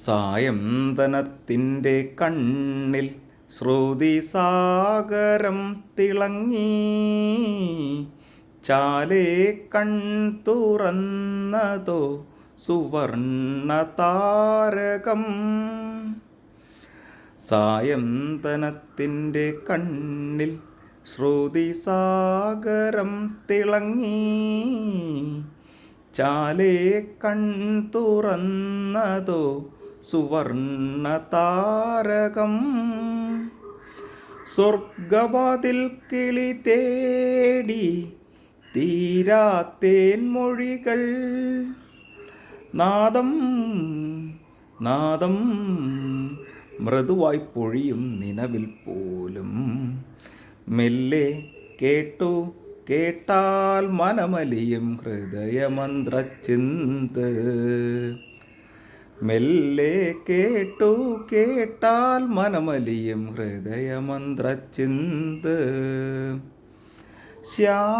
സായന്തനത്തിന്റെ കണ്ണിൽ ശ്രുതി സാഗരം തിളങ്ങി. ചാലേ കൺ തുറന്നതോ സുവർണ താരകം സായന്തനത്തിന്റെ കണ്ണിൽ ശ്രുതി സാഗരം തിളങ്ങി. ചാലേ കൺ തുറന്നതോ സുവർണ താരകം സ്വർഗവാതിൽ കിളി തേടി തീരാത്തേൻ മൊഴികൾ. നാദം നാദം മൃദുവായി പൊഴിയും നിലവിൽ പോലും. മെല്ലെ കേട്ടു കേട്ടാൽ മനമലിയും ഹൃദയമന്ത്രച്ചിന്ത്. മെല്ലെ കേട്ടു കേട്ടാൽ മനമലിയും ഹൃദയമന്ത്രച്ചിന്ത്. ശ്യാമാംബരം